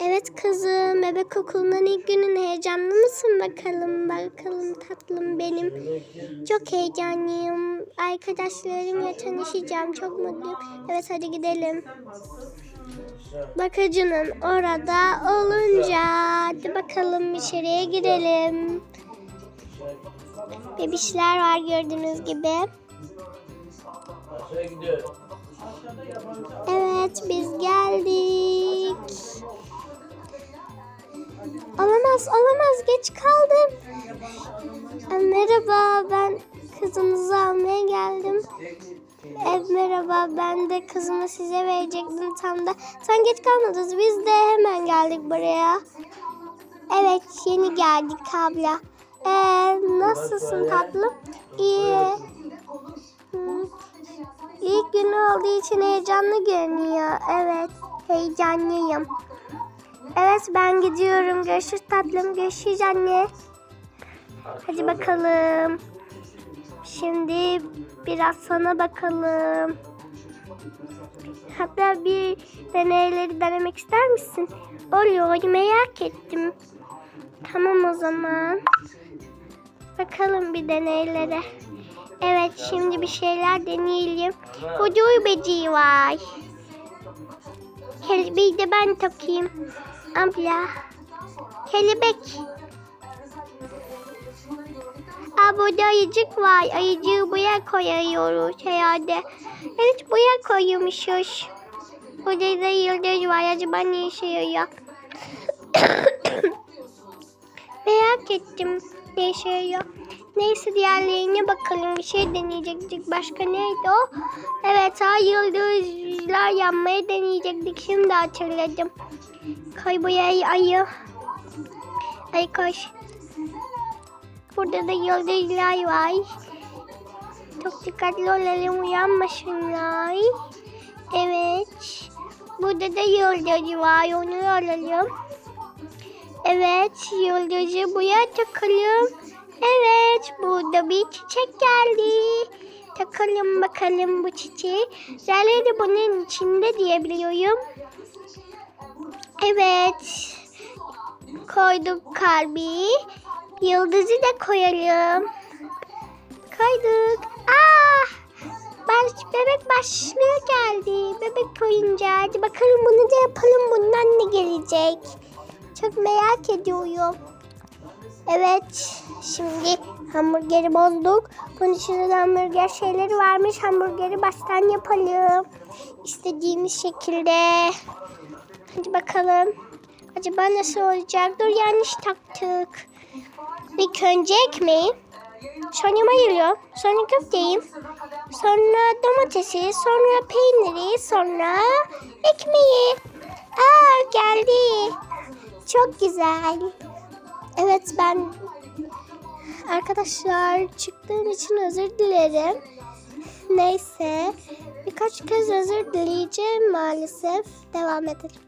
Evet kızım, bebek okulundan ilk günün heyecanlı mısın bakalım? Bakalım tatlım benim. Çok heyecanlıyım. Arkadaşlarımla tanışacağım. Çok mutluyum. Evet hadi gidelim. Bakıcının orada olunca hadi bakalım içeriye girelim. Bebişler var gördüğünüz gibi. Evet biz geldik. Olamaz olamaz geç kaldım. Ee, Merhaba ben kızınızı almaya geldim. Evet merhaba ben de kızımı size verecektim tam da. Sen geç kalmadınız biz de hemen geldik buraya. Evet yeni geldik abla. Ee, nasılsın tatlım? İyi. İlk günü olduğu için heyecanlı görünüyor. Evet, heyecanlıyım. Evet, ben gidiyorum. Görüşürüz tatlım. Görüşürüz anne. Hadi bakalım. Şimdi biraz sana bakalım. Hatta bir deneyleri denemek ister misin? Oluyor, merak ettim. Tamam o zaman. Bakalım bir deneylere. Evet şimdi bir şeyler deneyelim. Burada beciği var. Kelebeği de ben takayım. Abla. Kelebek. Aa, burada ayıcık var. Ayıcığı buraya koyuyoruz herhalde. Evet buraya koyuyormuşuz. Burada da yıldız var. Acaba ne işe yarıyor? Merak ettim ne işe yarıyor. Neyse diğerlerine bakalım. Bir şey deneyecektik. Başka neydi o? Evet ha yıldızlar yanmaya deneyecektik. Şimdi hatırladım. Koy buraya ayı. Ay koş. Burada da yıldızlar var. Çok dikkatli olalım uyanmasınlar. Evet. Burada da yıldız var. Onu alalım. Evet, yıldızı buraya takalım. Evet, burada bir çiçek geldi. Takalım bakalım bu çiçeği. Zerleri bunun içinde diyebiliyorum. Evet. Koyduk kalbi. Yıldızı da koyalım. Koyduk. Ah! Baş, bebek başlığı geldi. Bebek oyuncağı. Bakalım bunu da yapalım. Bundan ne gelecek? Çok merak ediyorum. Evet. Şimdi hamburgeri bozduk. Bunun içinde de hamburger şeyleri varmış. Hamburgeri baştan yapalım. İstediğimiz şekilde. Hadi bakalım. Acaba nasıl olacak? Dur yanlış taktık. İlk önce ekmeği. Sonra mayılıyor. Sonra köfteyi. Sonra domatesi. Sonra peyniri. Sonra ekmeği. Aa geldi. Çok güzel. Evet ben arkadaşlar çıktığım için özür dilerim. Neyse birkaç kez özür dileyeceğim maalesef. Devam edelim.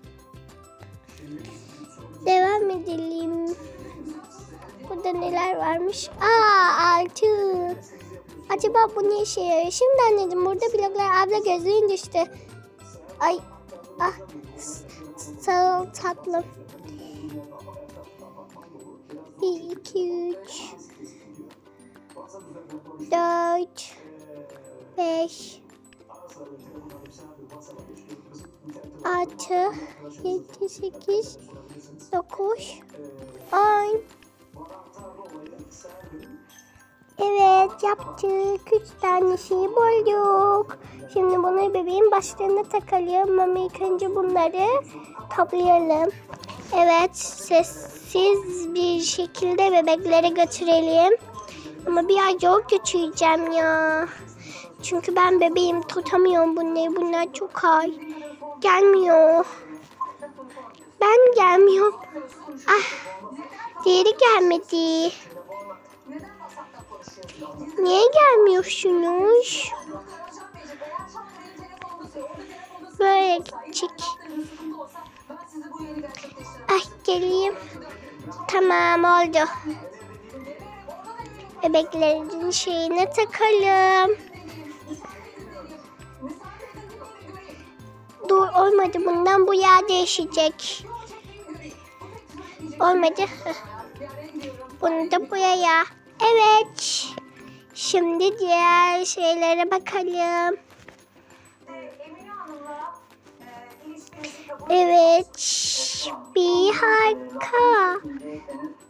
Devam edelim. Burada neler varmış? Aa altı. Acaba bu ne işe yarıyor? Şimdi anneciğim burada bloklar abla gözlüğün düştü. Ay ah sağ ol tatlım. 1, 2, 3, 4, 5, 6, 7, 8, 9, 10. Evet yaptık. Üç tane şey bulduk. Şimdi bunu bebeğin başlarına takalım. Ama ilk önce bunları toplayalım. Evet sessiz bir şekilde bebeklere götürelim. Ama biraz zor götüreceğim ya. Çünkü ben bebeğim tutamıyorum bunları. Bunlar çok ağır. Gelmiyor. Ben gelmiyorum. Ah. Diğeri gelmedi. Niye gelmiyorsunuz? Böyle gidecek. Ay geleyim. Tamam oldu. Bebeklerin şeyine takalım. Dur olmadı bundan bu yağ değişecek. Olmadı. Bunu da buraya. Evet. Şimdi diğer şeylere bakalım. Evet. Bir harika.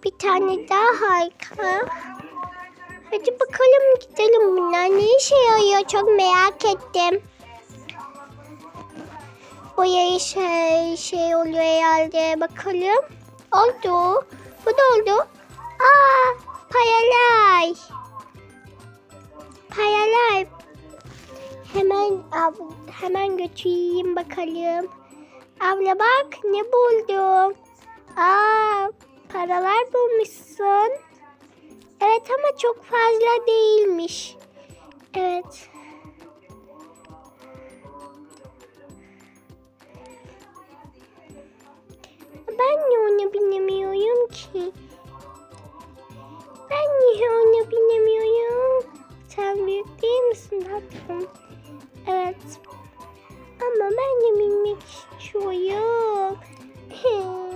Bir tane daha harika. Hadi bakalım gidelim. Bunlar ne işe yarıyor çok merak ettim. Boyayı şey, şey oluyor herhalde. Bakalım. Oldu. Bu da oldu. Aa, paralar. Paralar. Hemen ab- hemen götüreyim bakalım. Abla bak ne buldum. Aa, paralar bulmuşsun. Evet ama çok fazla değilmiş. Evet. Ben niye onu binemiyorum ki? Ben niye onu binemiyorum? Sen büyük değil misin tatlım? Evet. Ama ben de binmek istiyorum.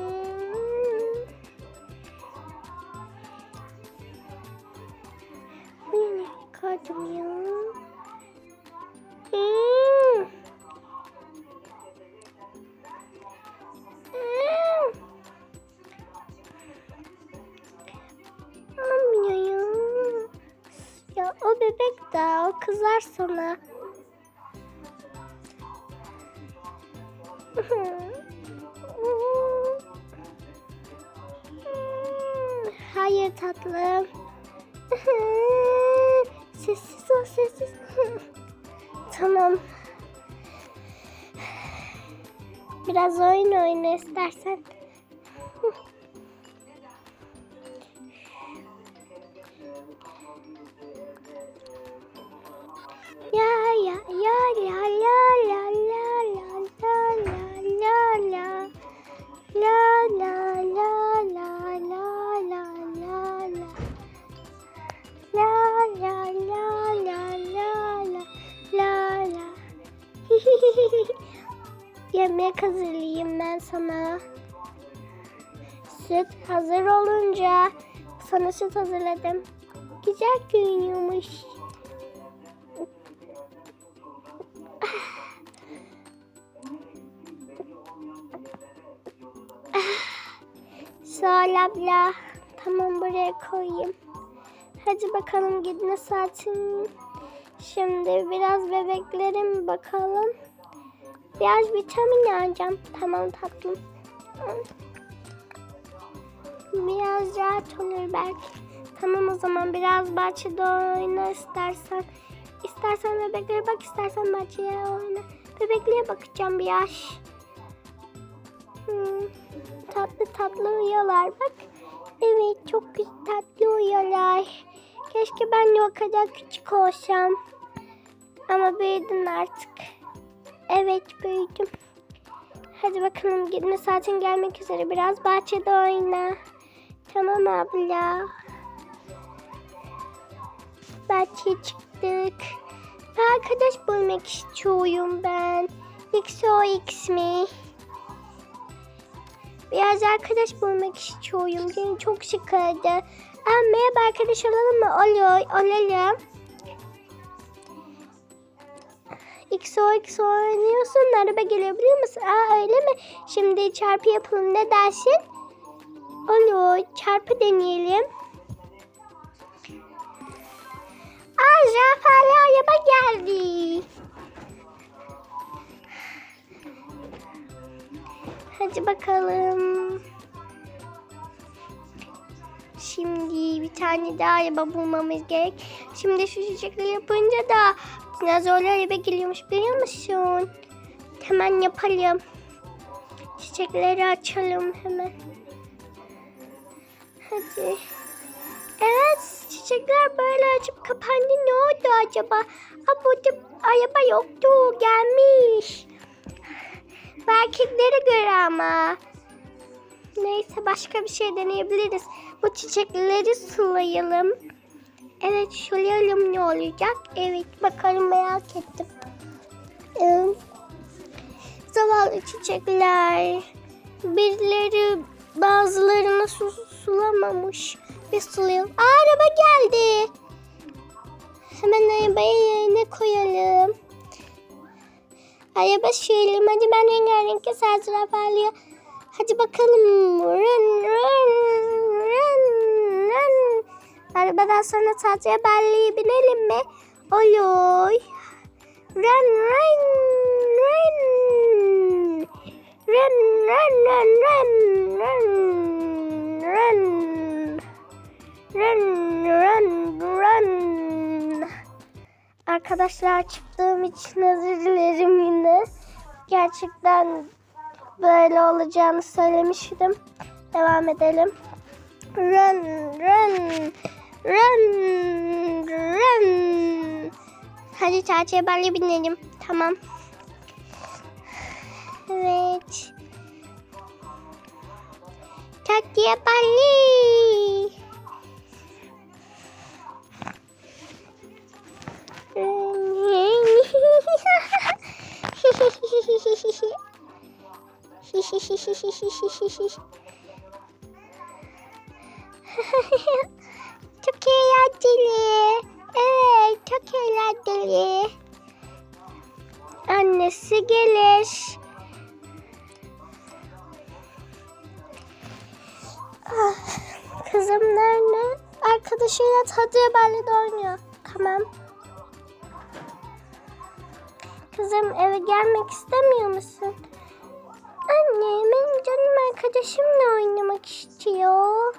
Bu ne kaldım ya? Sana. Hayır tatlım. Sessiz ol sessiz. tamam. Biraz oyun oyna istersen. Olunca sana süt hazırladım. Güzel görünüyormuş. Sağ ol. Tamam buraya koyayım. Hadi bakalım gitme saatin. Şimdi biraz bebeklerim bakalım. Biraz vitamin alacağım. Tamam tatlım. Biraz rahat olur belki. Tamam o zaman biraz bahçede oyna istersen. İstersen bebeklere bak istersen bahçeye oyna. Bebekliğe bakacağım biraz. Hmm, tatlı tatlı uyuyorlar bak. Evet çok güzel tatlı uyuyorlar. Keşke ben de o kadar küçük olsam. Ama büyüdün artık. Evet büyüdüm. Hadi bakalım gitme saatin gelmek üzere. Biraz bahçede oyna. Tamam abla. Bahçeye çıktık. Bir arkadaş bulmak istiyorum ben. XOX mi? Biraz arkadaş bulmak istiyorum. Canım çok sıkıldı. Aa, merhaba arkadaş olalım mı? Olur, olalım. XOXO oynuyorsun. Araba gelebilir misin? Aa öyle mi? Şimdi çarpı yapalım. Ne dersin? Olur. Çarpı deneyelim. Aa Zafer'le araba geldi. Hadi bakalım. Şimdi bir tane daha araba bulmamız gerek. Şimdi şu çiçekleri yapınca da dinozorlar eve geliyormuş biliyor musun? Hemen yapalım. Çiçekleri açalım hemen. Hadi. Evet çiçekler böyle açıp kapandı. Ne oldu acaba? Aa, burada araba yoktu. Gelmiş. Erkeklere göre ama. Neyse başka bir şey deneyebiliriz. Bu çiçekleri sulayalım. Evet sulayalım ne olacak? Evet bakalım merak ettim. Ee, zavallı çiçekler. Birileri bazılarını su sulamamış. Bir sulayalım. Aa, araba geldi. Hemen arabayı yerine koyalım. Araba sürelim. Hadi ben rengarenk saçlar parlıyor. Hadi bakalım. Run run run run. Arabadan sonra tatlıya belleğe binelim mi? Olur. Run run run. Run run run run run run. Run run run. Arkadaşlar çıktığım için özür dilerim yine. Gerçekten böyle olacağını söylemiştim. Devam edelim. Run, run, run, run. Hadi çarşıya balya binelim. Tamam. Evet. Satya Palli Çökelateli. Evet, çökelateli. Annesi gelir. Ah, Kızım nerede? Arkadaşıyla tadı ballada oynuyor. Tamam. Kızım eve gelmek istemiyor musun? Anne benim canım arkadaşımla oynamak istiyor.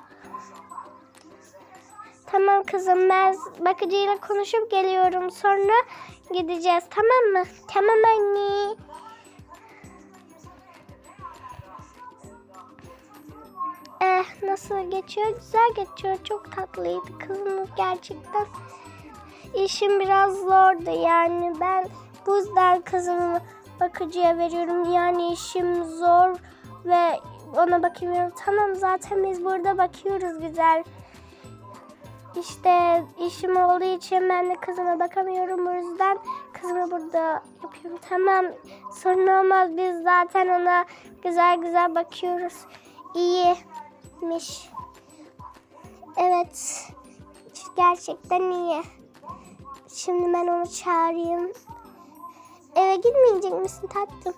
Tamam kızım ben bakıcıyla konuşup geliyorum. Sonra gideceğiz tamam mı? Tamam anne. Eh nasıl geçiyor? Güzel geçiyor. Çok tatlıydı kızımız gerçekten. İşim biraz zordu yani ben bu yüzden kızımı bakıcıya veriyorum. Yani işim zor ve ona bakıyorum. Tamam zaten biz burada bakıyoruz güzel. İşte işim olduğu için ben de kızıma bakamıyorum. O yüzden kızımı burada yapıyorum. Tamam sorun olmaz. Biz zaten ona güzel güzel bakıyoruz. İyiymiş. Evet. Gerçekten iyi. Şimdi ben onu çağırayım. Eve gitmeyecek misin tatlım?